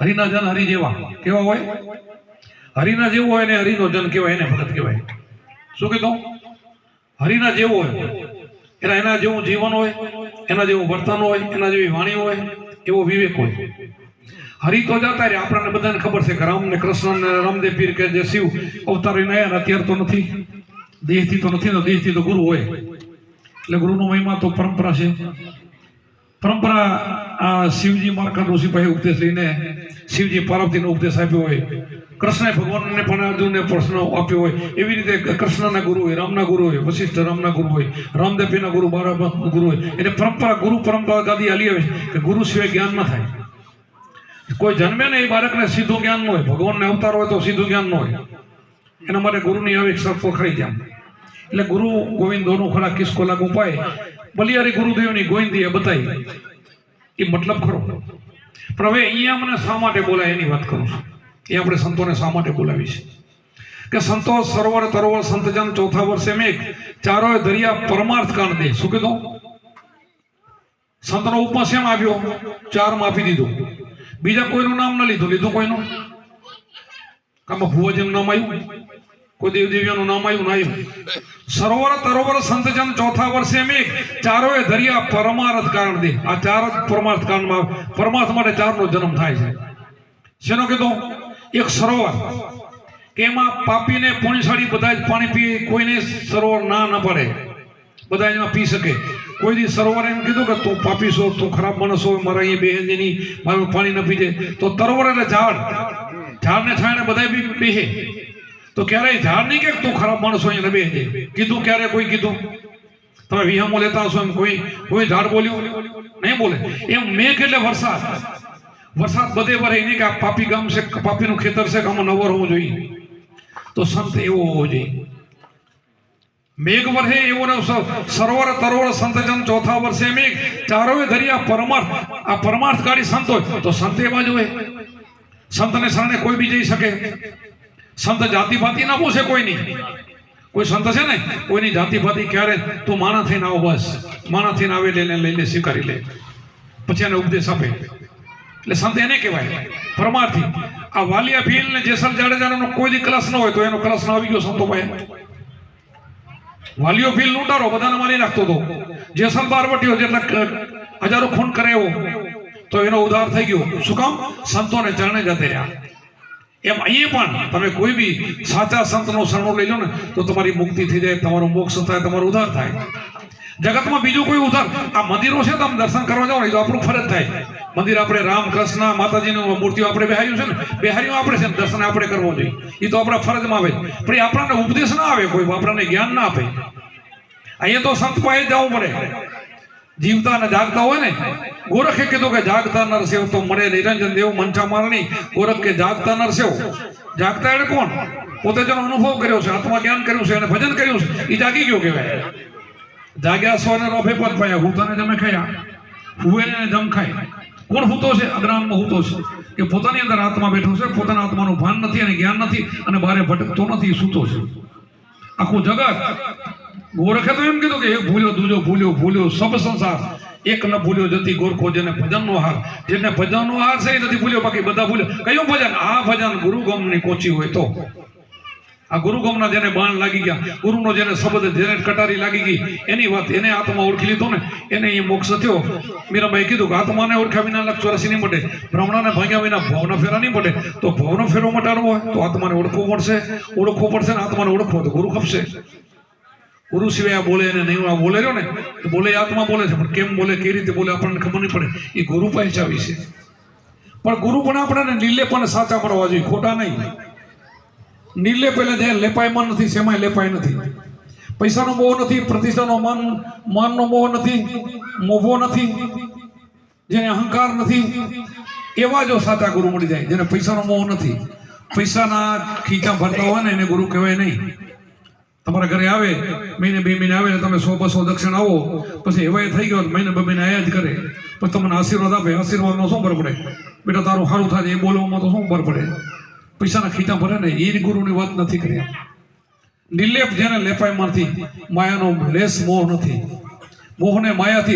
હરિના જન હરિ જેવા કેવા હોય? હરિના જેવું હોય ને હરિનો જન કહેવાય એને ભગત કહેવાય શું કીધું? હરિના જેવો હોય. એના એના જેવું જીવન હોય, એના જેવું વર્તન હોય, એના જેવી વાણી હોય, એવો વિવેક હોય. હરિ તો જતા રે આપણને બધાને ખબર છે કે રામ ને કૃષ્ણ ને રામદેવ પીર કે જે શિવ, અવતાર નયા અત્યારે તો નથી. દેહથી તો નથી ને દેહથી તો ગુરુ હોય. એટલે ગુરુનો મહિમા તો પરંપરા છે. પરંપરા આ શિવજી માર્કંડ ઋષિભાઈ ઉપદેશ લઈને શિવજી પાર્વતીનો ઉપદેશ આપ્યો હોય, કૃષ્ણએ ભગવાનને પણ અર્જુનને પ્રશ્ન આપ્યો હોય, એવી રીતે કૃષ્ણના ગુરુ હોય, રામના ગુરુ હોય, વશિષ્ઠ રામના ગુરુ હોય રામદેવીના ગુરુ બારા ગુરુ હોય, એટલે પરંપરા, ગુરુ પરંપરા ગાદી હાલી આવે કે ગુરુ સિવાય જ્ઞાન ન થાય. કોઈ જન્મે ને એ બાળકને સીધું જ્ઞાન ન હોય, ભગવાનને અવતાર હોય તો સીધું જ્ઞાન ન હોય. એના માટે ગુરુની આવી શરતો ખરી જાય એટલે ગુરુ ગોવિંદોનું દોનો ખરા કિસ્કો લાગુ પાય બલિયારી ગુરુદેવની ગોવિંદીએ બતાવી. એ મતલબ ખરો. પણ હવે અહીંયા મને શા માટે બોલાય એની વાત કરું છું. એ આપણે સંતોને શા માટે બોલાવી છે? કે સંતો સરોવર તરોવર સંતજન ચોથા વર્ષે મેઘ ચારોય દરિયા પરમાર્થ કાંડ દે. શું કીધું? સંતનો ઉપમા શેમ આવ્યો. ચાર આપી દીધું. બીજા કોઈનું નામ ન લીધું. લીધું કોઈનું? કામ ભુવજન નામ આવ્યું? કોઈ દેવ દેવીઓનું નામ આવ્યું ના સરોવર તરોવર સંતજન ચોથા વર્ષે અમે ચારોએ દરિયા પરમાર્થ કારણ દે. આ ચાર જ પરમાર્થ કારણમાં પરમાર્થ માટે ચારનો જન્મ થાય છે. શેનો કીધું? એક સરોવર. કે એમાં પાપીને પુણ્યશાળી બધા જ પાણી પીએ કોઈને સરોવર ના ન પડે. બધા એમાં પી શકે. કોઈ દી સરોવર એમ કીધું કે તું પાપી છો, તું ખરાબ માણસ હોય મારા અહીંયા બેહે નહીં મારું પાણી ન પીજે તો તરોવર એટલે ઝાડ. ઝાડને છાંયને બધા બી બેહે. તો ક્યારેય ઝાડ નહીં કે તું ખરાબ માણસ હોય એને બેહે કીધું ક્યારે કોઈ કીધું તમે વિહામો લેતા હશો એમ કોઈ કોઈ ઝાડ બોલ્યું નહીં બોલે એમ મેઘ એટલે વરસાદ વરસાદ બધે ભરે નહીં કે આ પાપી ગામ છે પાપીનું ખેતર છે કે આમાં નવર હોવું જોઈએ? તો સંત એવો હોવો જોઈએ. મેઘ વર્ષે એવો ને સ- સરોવર તરોવર સંતજન ચોથા વર્ષે મેઘ, ચારોય દરિયા પરમાર્થ, આ પરમાર્થકારી સંત હોય, તો સંત એવા જ હોય. સંતને શરણે કોઈ બી જઈ શકે. સંત જાતિ ભાતિ ના પૂછે કોઈ નહીં કોઈ સંત છે ને? કોઈની જાતિ ભાતિ ક્યારે? તું માણા થઈને આવો બસ. માણા થઈને આવે લઈને લઈને સ્વીકારી લે. પછી એને ઉપદેશ આપે. એટલે સંત એને કહેવાય. પરમાર્થી. આ વાલિયા ભીલ ને જેસલ જાડેજાનો કોઈ દી કલશ ન હોય તો એનો કલશ ન આવી ગયો સંતો પાસે વાલીઓ ભીલ લૂંટારો બધાને મારી નાખતો હતો જેસલ બારવટીઓ જેટલા હજારો ખૂન કરે એવો તો એનો ઉદ્ધાર થઈ ગયો. શું કામ? સંતોને ચરણે જતે રહ્યા. એમ અહીંયા પણ તમે કોઈ બી સાચા સંતનો શરણો લઈ લો ને, તો તમારી મુક્તિ થઈ જાય, તમારો મોક્ષ થાય, તમારો ઉદ્ધાર થાય. જગતમાં બીજું કોઈ ઉધાર આ મંદિરો છે તમે દર્શન કરવા જાઓ ને એ તો આપણું ફરજ થાય. મંદિર આપણે રામ કૃષ્ણ માતાજીની મૂર્તિઓ આપણે બેહાર્યું છે ને, બેહાર્યું આપણે છે ને, દર્શન આપણે કરવું જોઈએ. એ તો આપણા ફરજમાં આવે પણ એ આપણને ઉપદેશ ના આવે, કોઈ આપણને જ્ઞાન ના આપે. અહીંયા તો સંત પાસે જવું પડે. જીવતા અને જાગતા હોય ને? ગોરખે કીધું કે જાગતા નરસેવ તો મળે નિરંજન દેવ મનસા મારણી ગોરખ કે જાગતા નરસેવ જાગતા એટલે કોણ? પોતે જેનો અનુભવ કર્યો છે, આત્મા જ્ઞાન કર્યું છે અને ભજન કર્યું છે. એ જાગી ગયો કહેવાય. જાગ્યા સોને રોફે પદ પાયા હુતાને જમે ખાયા. હુએ ને જમ ખાય. કોણ હૂતો છે? અજ્ઞાનમાં હૂતો છે. કે પોતાની અંદર આત્મા બેઠો છે, પોતાના આત્માનું ભાન નથી અને જ્ઞાન નથી અને બારે ભટકતો નથી, સૂતો છે. આખું જગત ગોરખે તો એમ કીધું કે એક ભૂલ્યો, દૂજો ભૂલ્યો ભૂલ્યો, સબ સંસાર. એક ન ભૂલ્યો જતી ગોરખો જેને ભજનનો હાર. જેને ભજનનો હાર છે એ નથી ભૂલ્યો, બાકી બધા ભૂલ્યો. કયું ભજન? આ ભજન ગુરુ ગમની કોચી હોય તો. આ ગુરુગમના જેને બાણ લાગી ગયા, ગુરુનો જેને શબ્દ જેને કટારી લાગી ગઈ, એની વાત એને આત્મા ઓળખી લીધો ને, એને એ મોક્ષ થયો. મીરાબાઈ કીધું કે આત્માને ઓળખ્યા વિના લક્ષ ચોરાસી નહીં મળે, બ્રાહ્મણાને ભાગ્યા વિના ભવનો ફેરા નહીં મળે. તો ભવનો ફેરો મટાડવો હોય તો આત્માને ઓળખવું પડશે. ઓળખવું પડશે ને આત્માને ઓળખવો તો ગુરુ ખપશે. ગુરુ સિવાય આ બોલે અને નહીં બોલે રહ્યો ને, તો બોલે આત્મા બોલે છે. પણ કેમ બોલે, કેવી રીતે બોલે આપણને ખબર નહીં પડે. એ ગુરુ પાસે આવી છે. પણ ગુરુ પણ આપણને લીલે પણ સાચા મળવા જોઈએ, ખોટા નહીં. નિર્લે પહેલા જે લેપાયમાં નથી સેમાય લેપાય નથી. પૈસાનો મોહ નથી, પ્રતિષ્ઠાનો માન, માનનો મોહ નથી, મોભો નથી, જેને અહંકાર નથી, એવા જો સાચા ગુરુ મળી જાય, જેને પૈસાનો મોહ નથી. પૈસાના ખીચા ભરતા હોય ને, એને ગુરુ કહેવાય નહીં. તમારા ઘરે આવે, મહિને બે મહિને આવે તમે સો, બસો દક્ષિણ આવો, પછી એવા થઈ ગયો મહિને બે મહિને આયા જ કરે. પછી તમને આશીર્વાદ આપે. આશીર્વાદનો શું ભર પડે? બેટા, તારું સારું થાય એ બોલવામાં તો શું ભર પડે? પૈસાના ખીચા ભરે ને એ ગુરુની વાત નથી કરી નિર્લેપ જેને લેપાયમાંથી માયાનો લેસ મોહ નથી. મોહને માયાથી